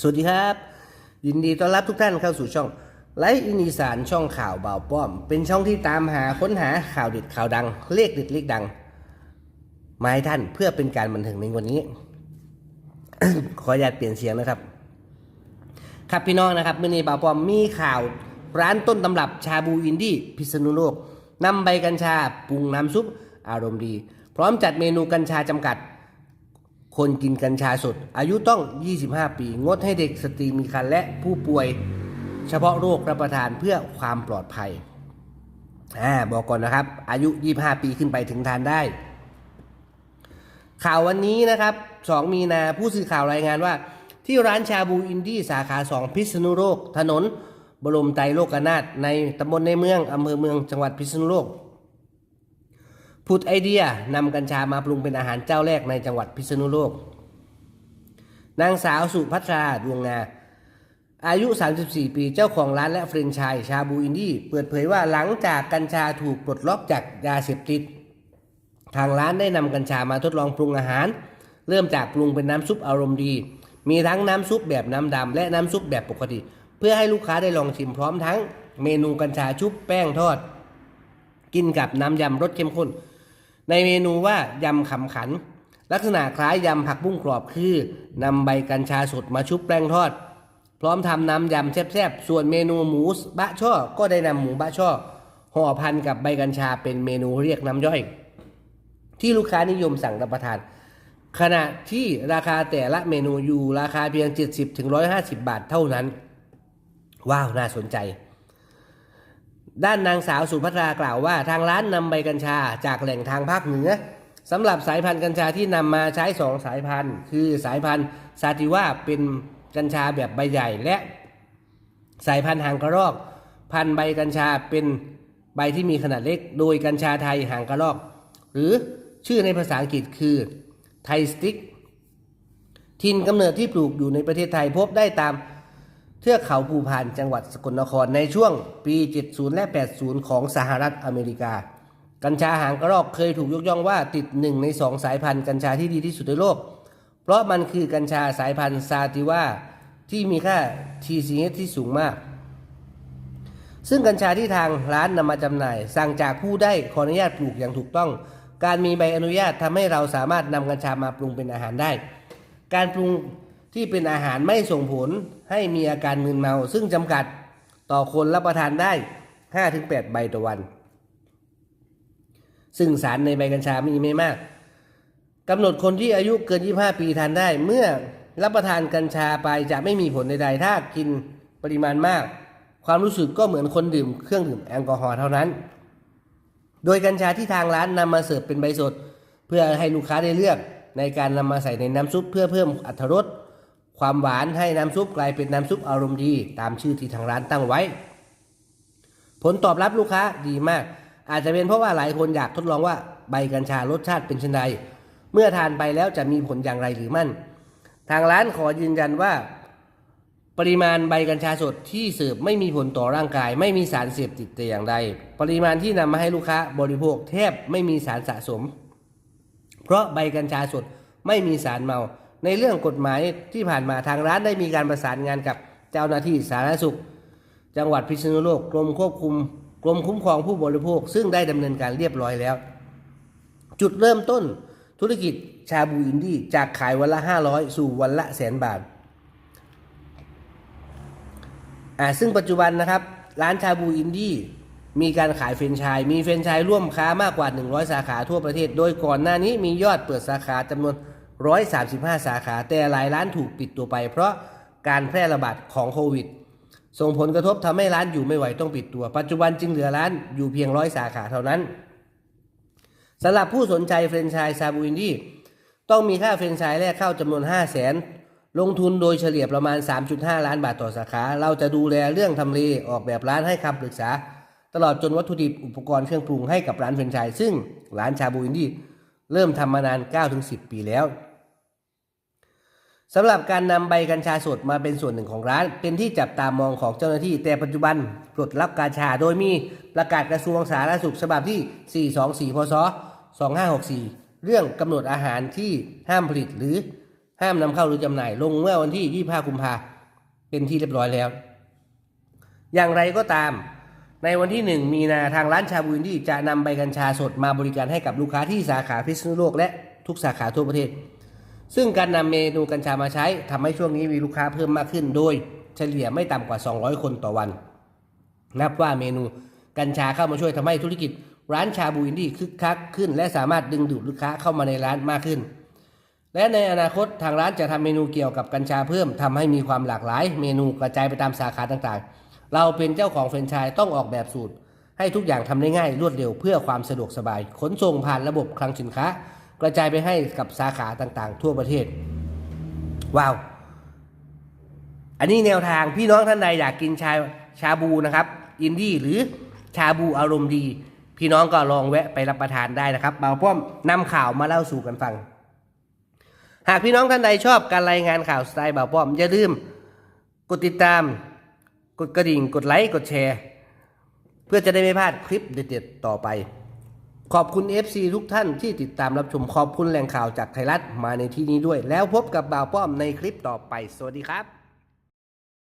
สวัสดีครับ ยินดีต้อนรับทุกท่านเข้าสู่ช่องไลฟ์อินีสานช่องข่าวเบาป้อม เป็นช่องที่ตามหาค้นหาข่าวเด็ดข่าวดัง เลขเด็ดเลขดัง มาให้ท่านเพื่อเป็นการบันเทิงในวันนี้ ขออนุญาตเปลี่ยนเสียงนะครับ ครับพี่น้องนะครับมื่อนี้บ่าวปอมมีข่าวร้านต้นตำรับชาบูอินดี้พิษณุโลกนำใบกัญชาปรุงน้ำซุปอารมณ์ดี พร้อมจัดเมนูกัญชาจำกัด คนกินกัญชาสด อายุต้อง 25 ปี งดให้เด็กสตรีมีครรภ์และผู้ป่วย เฉพาะโรครับประทานเพื่อความปลอดภัยอ่าบอกก่อนนะครับ อายุ 25 ปีขึ้นไปถึงทานได้ ข่าววันนี้นะครับ 2 มีนาผู้สื่อข่าวรายงานว่า ที่ร้านชาบูอินดี้สาขา 2 พิษณุโลก ถนน บรมไตรโลกนาถในตำบลในเมืองอำเภอเมืองจังหวัดพิษณุโลก ผุดไอเดียนำกัญชามาปรุงเป็นอาหารเจ้าแรกในจังหวัดพิษณุโลก นางสาวสุพัทราดวงงาอายุ 34 ปีเจ้าของร้านและเฟรนไชส์ชาบูอินดี้เปิดเผยว่าหลังจากกัญชาถูกปลดล็อกจากยาเสพติด ทางร้านได้นำกัญชามาทดลองปรุงอาหาร เริ่มจากปรุงเป็นน้ำซุปอารมณ์ดี มีทั้งน้ำซุปแบบน้ำดำและน้ำซุปแบบปกติ เพื่อให้ลูกค้าได้ลองชิมพร้อมทั้ง เมนูกัญชาชุบแป้งทอด กินกับน้ำยำรสเข้มข้น ในเมนูว่ายำขำขัน ลักษณะคล้ายยำผักบุ้งกรอบคือนำใบกัญชาสดมาชุบแป้งทอด พร้อมทำน้ำยำแซ่บๆ ส่วนเมนูหมูบะช่อก็ได้นำหมูบะช่อห่อพันกับใบกัญชาเป็นเมนูเรียกน้ำย่อย ที่ลูกค้านิยมสั่งรับประทาน ขณะที่ราคาแต่ละเมนูอยู่ราคาเพียง 70ถึง150 บาทเท่านั้น ว้าว น่าสนใจ ด้านนางสาวสุภัทรากล่าวว่า ทางร้านนำใบกัญชาจากแหล่งทางภาคเหนือสำหรับสายพันธุ์กัญชาที่นำมาใช้สองสายพันธุ์ คือสายพันธุ์ซาติว่าเป็นกัญชาแบบใบใหญ่และสายพันธุ์หางกระรอก พันธุ์ใบกัญชาเป็นใบที่มีขนาดเล็ก โดยกัญชาไทยหางกระรอก หรือชื่อในภาษาอังกฤษคือไทสติก ทินกำเนิดที่ปลูกอยู่ในประเทศไทยพบได้ตาม เทือกเขาภูพานจังหวัดสกลนครในช่วงปี 70 และ 80 ของสหรัฐอเมริกา กัญชาหางกระรอกเคยถูกยกย่องว่าติดหนึ่งในสองสายพันธุ์กัญชาที่ดีที่สุดในโลก เพราะมันคือกัญชาสายพันธุ์ซาติว่าที่มีค่า TCH ที่สูงมาก ซึ่งกัญชาที่ทางร้านนำมาจำหน่าย สั่งจากผู้ได้ขออนุญาตปลูกอย่างถูกต้อง การมีใบอนุญาตทำให้เราสามารถนำกัญชามาปรุงเป็นอาหารได้ การปรุง ที่เป็นอาหารไม่ส่งผลให้มีอาการมึนเมา ซึ่งจำกัดต่อคนรับประทานได้ 5-8 ใบต่อวัน ซึ่งสารในใบกัญชามีไม่มากกำหนดคนที่อายุเกิน 25 ปีทานได้ เมื่อรับประทานกัญชาไปจะไม่มีผลใดๆ ถ้ากินปริมาณมาก ความรู้สึกก็เหมือนคนดื่มเครื่องดื่มแอลกอฮอล์เท่านั้น โดยกัญชาที่ทางร้านนำมาเสิร์ฟเป็นใบสด เพื่อให้ลูกค้าได้เลือกในการนำมาใส่ในน้ำซุปเพื่อเพิ่มอรรถรส ความหวานให้น้ำซุปกลายเป็นน้ำซุปอารมณ์ดี ตามชื่อที่ทางร้านตั้งไว้ ผลตอบรับลูกค้าดีมาก อาจจะเป็นเพราะว่าหลายคนอยากทดลองว่าใบกัญชารสชาติเป็นเช่นไรเมื่อทานไปแล้วจะมีผลอย่างไรหรือไม่น ทางร้านขอยืนยันว่า ปริมาณใบกัญชาสดที่เสิร์ฟไม่มีผลต่อร่างกาย ไม่มีสารเสพติดแต่อย่างใด ปริมาณที่นำมาให้ลูกค้าบริโภคแทบไม่มีสารสะสม เพราะใบกัญชาสดไม่มีสารเมา ในเรื่องกฎหมายที่ผ่านมาทางร้านได้มีการประสานงานกับเจ้าหน้าที่สาธารณสุข จังหวัดพิษณุโลกกรมควบคุมกรมคุ้มครองผู้บริโภค ซึ่งได้ดำเนินการเรียบร้อยแล้ว จุดเริ่มต้นธุรกิจชาบูอินดี้จากขายวันละ 500 สู่วันละแสนบาทอ่าซึ่งปัจจุบันนะครับ ร้านชาบูอินดี้มีการขายเฟรนไชส์มีเฟรนไชส์ร่วมค้ามากกว่า 100 สาขาทั่วประเทศ โดยก่อนหน้านี้มียอดเปิดสาขาจำนวน 135 สาขา แต่หลายร้านถูกปิดตัวไป เพราะการแพร่ระบาดของโควิด ส่งผลกระทบทำให้ร้านอยู่ไม่ไหวต้องปิดตัว ปัจจุบันจึงเหลือร้านอยู่เพียงร้อยสาขาเท่านั้นสำหรับผู้สนใจเฟรนไชส์ชาบูอินดี้ต้องมีค่าเฟรนไชส์แรกเข้าจำนวน 5 0 0แสนลงทุนโดยเฉลี่ยประมาณ 3.5 ล้านบาทต่อสาขา เราจะดูแลเรื่องทำเล ออกแบบร้านให้คำปรึกษา ตลอดจนวัตถุดิบอุปกรณ์เครื่องปรุงให้กับร้านเฟรนไชส์ซึ่งร้านชาบูอินดี้ เริ่มทำมานาน 9-10 ปีแล้วสำหรับการนำใบกัญชาสดมาเป็นส่วนหนึ่งของร้าน เป็นที่จับตามองของเจ้าหน้าที่ แต่ปัจจุบันปลดล็อกกัญชาโดยมีประกาศกระทรวงสาธารณสุขฉบับที่ 424 พศ 2564 เรื่องกำหนดอาหารที่ห้ามผลิตหรือห้ามนำเข้าหรือจำหน่าย ลงเมื่อวันที่ 25 กุมภาเป็นที่เรียบร้อยแล้ว อย่างไรก็ตาม ในวันที่ 1 มีนาทางร้านชาบูอินดี้จะนำใบกัญชาสดมาบริการให้กับลูกค้าที่สาขาพิษณุโลกและทุกสาขาทั่วประเทศ ซึ่งการนำเมนูกัญชามาใช้ทำให้ช่วงนี้มีลูกค้าเพิ่มมากขึ้น โดยเฉลี่ยไม่ต่ำกว่า 200 คนต่อวัน นับว่าเมนูกัญชาเข้ามาช่วยทำให้ธุรกิจ ร้านชาบูอินดี้คึกคักขึ้น และสามารถดึงดูดลูกค้าเข้ามาในร้านมากขึ้น และในอนาคตทางร้านจะทำเมนูเกี่ยวกับกัญชาเพิ่มทำให้มีความหลากหลาย เมนูกระจายไปตามสาขาต่างๆ เราเป็นเจ้าของแฟรนไชส์ต้องออกแบบสูตร ให้ทุกอย่างทำได้ง่ายรวดเร็วเพื่อความสะดวกสบาย ขนส่งผ่านระบบคลังสินค้า กระจายไปให้กับสาขาต่างๆ ทั่วประเทศ ว้าว อันนี้แนวทางพี่น้องท่านใดอยากกินชาชาบูนะครับอินดี้หรือชาบูอารมณ์ดี พี่น้องก็ลองแวะไปรับประทานได้นะครับเบาป้อมนำข่าวมาเล่าสู่กันฟัง หากพี่น้องท่านใดชอบการรายงานข่าวสไตล์เบาป้อมอย่าลืมกดติดตาม กดกระดิ่งกดไลค์กดแชร์ เพื่อจะได้ไม่พลาดคลิปเด็ดๆต่อไป ขอบคุณ FC ทุกท่านที่ติดตามรับชมขอบคุณแหล่งข่าวจากไทยรัฐมาในที่นี้ด้วย แล้วพบกับบ่าวป้อมในคลิปต่อไป สวัสดีครับ